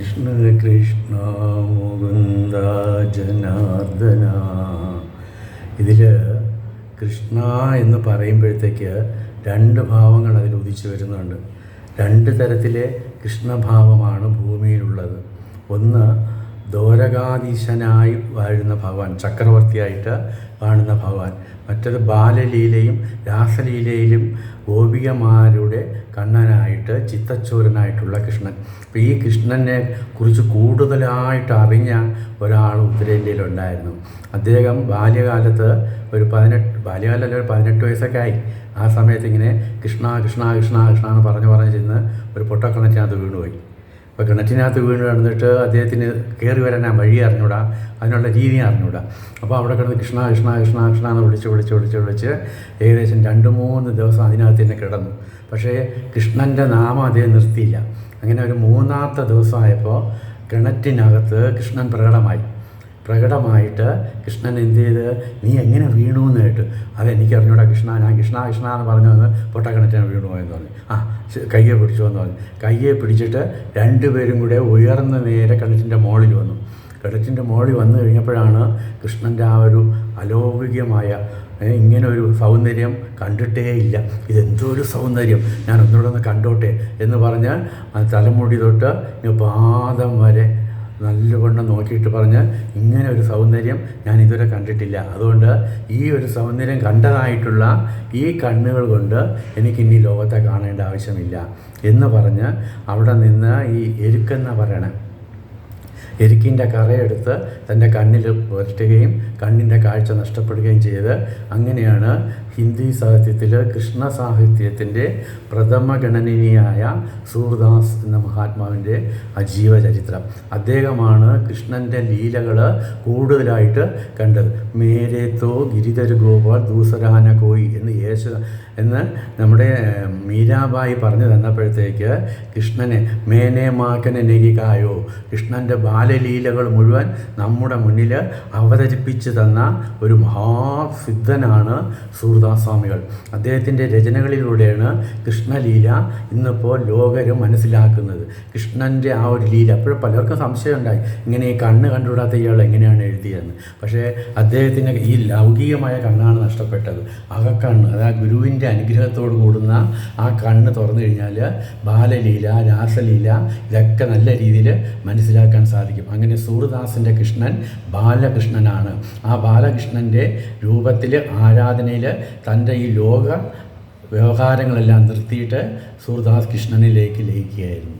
കൃഷ്ണ കൃഷ്ണ മുകുന്ദ ജനാർദ്ദന. ഇതിൽ കൃഷ്ണ എന്ന് പറയുമ്പോഴത്തേക്ക് രണ്ട് ഭാവങ്ങൾ അതിൽ ഉദിച്ചു വരുന്നുണ്ട്. രണ്ട് തരത്തിലെ കൃഷ്ണഭാവമാണ് ഭൂമിയിലുള്ളത്. ഒന്ന് ദോരകാധീശനായി വാഴുന്ന ഭഗവാൻ ചക്രവർത്തിയായിട്ട് കാണുന്ന ഭഗവാൻ. മറ്റത് ബാലലീലയും രാസലീലയിലും ഗോപികമാരുടെ കണ്ണനായിട്ട് ചിത്തച്ചൂരനായിട്ടുള്ള കൃഷ്ണൻ. അപ്പോൾ ഈ കൃഷ്ണനെ കുറിച്ച് കൂടുതലായിട്ട് അറിഞ്ഞ ഒരാൾ ഉത്തരേന്ത്യയിലുണ്ടായിരുന്നു. അദ്ദേഹം ബാല്യകാലത്ത് ഒരു പതിനെട്ട് ബാല്യകാലല്ല ഒരു പതിനെട്ട് വയസ്സൊക്കെ ആയി ആ സമയത്ത് ഇങ്ങനെ കൃഷ്ണ കൃഷ്ണ കൃഷ്ണ കൃഷ്ണ എന്ന് പറഞ്ഞു പറഞ്ഞ് ചെന്ന് ഒരു പൊട്ടക്കിണറ്റിനകത്ത് വീണുപോയി. അപ്പോൾ കിണറ്റിനകത്ത് വീണ് കിടന്നിട്ട് അദ്ദേഹത്തിന് കയറി വരാൻ ആ വഴി അറിഞ്ഞൂടാ അതിനുള്ള രീതി അറിഞ്ഞൂടാ. അപ്പോൾ അവിടെ കിടന്ന് കൃഷ്ണ കൃഷ്ണ കൃഷ്ണ കൃഷ്ണ എന്ന് വിളിച്ച് വിളിച്ച് വിളിച്ച് വിളിച്ച് ഏകദേശം രണ്ട് മൂന്ന് ദിവസം അതിനകത്ത് തന്നെ കിടന്നു. പക്ഷേ കൃഷ്ണന്റെ നാമം അദ്ദേഹം നിർത്തിയില്ല. അങ്ങനെ ഒരു മൂന്നാമത്തെ ദിവസമായപ്പോൾ കിണറ്റിനകത്ത് കൃഷ്ണൻ പ്രകടമായി. പ്രകടമായിട്ട് കൃഷ്ണൻ എന്ത് ചെയ്ത് നീ എങ്ങനെ വീണു എന്ന് കേട്ട്. അതെനിക്ക് അറിഞ്ഞൂടാ കൃഷ്ണ ഞാൻ കൃഷ്ണ കൃഷ്ണ എന്ന് പറഞ്ഞു വന്ന് പൊട്ടക്കിണറ്റിന് വീണു എന്ന് പറഞ്ഞു. ആ കയ്യെ പിടിച്ചു എന്ന് പറഞ്ഞു. കയ്യെ പിടിച്ചിട്ട് രണ്ടുപേരും കൂടെ ഉയർന്ന നേരെ കിണറ്റിന്റെ മുകളിൽ വന്നു. കിണറ്റിന്റെ മുകളിൽ വന്നു കഴിഞ്ഞപ്പോഴാണ് കൃഷ്ണന്റെ ആ ഒരു അലൗകികമായ ഇങ്ങനെ ഒരു സൗന്ദര്യം കണ്ടിട്ടേ ഇല്ല. ഇതെന്തോ ഒരു സൗന്ദര്യം. ഞാൻ ഒന്നുകൂടെ ഒന്ന് കണ്ടോട്ടെ എന്ന് പറഞ്ഞാൽ തലമുടി തൊട്ട് പാദം വരെ നല്ലവണ്ണം നോക്കിയിട്ട് പറഞ്ഞ് ഇങ്ങനെ ഒരു സൗന്ദര്യം ഞാൻ ഇതുവരെ കണ്ടിട്ടില്ല. അതുകൊണ്ട് ഈ ഒരു സൗന്ദര്യം കണ്ടതായിട്ടുള്ള ഈ കണ്ണുകൾ കൊണ്ട് എനിക്ക് ഇനി ലോകത്തെ കാണേണ്ട ആവശ്യമില്ല എന്ന് പറഞ്ഞ് അവിടെ നിന്ന് ഈ എരുക്കെന്ന് പറയണേ. എരുക്കിന്റെ കറയെടുത്ത് തന്റെ കണ്ണിൽ പുരട്ടുകയും കണ്ണിന്റെ കാഴ്ച നഷ്ടപ്പെടുകയും ചെയ്ത് അങ്ങനെയാണ് ഹിന്ദി സാഹിത്യത്തിൽ കൃഷ്ണ സാഹിത്യത്തിന്റെ പ്രഥമ ഗണനീയായ സൂർദാസ് എന്ന മഹാത്മാവിന്റെ അജീവചരിത്രം അദ്ദേഹമാണ് കൃഷ്ണന്റെ ലീലകൾ കൂടുതലായിട്ട് കണ്ടത്. മേരേത്തോ ഗിരിധര ഗോപാൽ ദൂസരാന കോയി എന്ന് യേശു എന്ന് നമ്മുടെ മീരാബായി പറഞ്ഞു തന്നപ്പോഴത്തേക്ക് കൃഷ്ണനെ മേനെ മാക്കനെ നെകികായോ കൃഷ്ണന്റെ ബാലലീലകൾ മുഴുവൻ നമ്മുടെ മുന്നിൽ അവതരിപ്പിച്ച് തന്ന ഒരു മഹാസിദ്ധനാണ് സൂർദാസ് സ്വാമികൾ അദ്ദേഹത്തിന്റെ രചനകളിലൂടെയാണ് കൃഷ്ണലീല ഇന്നിപ്പോൾ ലോകരും മനസ്സിലാക്കുന്നത്. കൃഷ്ണന്റെ ആ ഒരു ലീല അപ്പോൾ പലർക്കും സംശയമുണ്ടായി. ഇങ്ങനെ ഈ കണ്ണ് കണ്ടുകൂടാത്ത ഇയാൾ എങ്ങനെയാണ് എഴുതിയതെന്ന്. പക്ഷേ അദ്ദേഹത്തിന് ഈ ലൗകികമായ കണ്ണാണ് നഷ്ടപ്പെട്ടത്. അകക്കണ്ണ് അത് ആ ഗുരുവിന്റെ അനുഗ്രഹത്തോട് കൂടുന്ന ആ കണ്ണ് തുറന്നു കഴിഞ്ഞാൽ ബാലലീല രാസലീല ഇതൊക്കെ നല്ല രീതിയിൽ മനസ്സിലാക്കാൻ സാധിക്കും അങ്ങനെ സൂർദാസിന്റെ കൃഷ്ണൻ ബാലകൃഷ്ണനാണ്. ആ ബാലകൃഷ്ണന്റെ രൂപത്തിൽ ആരാധനയിൽ തന്റെ ഈ ലോക വ്യവഹാരങ്ങളെല്ലാം നിർത്തിയിട്ട് സൂർദാസ് കൃഷ്ണനിലേക്ക് ലയിക്കുകയായിരുന്നു.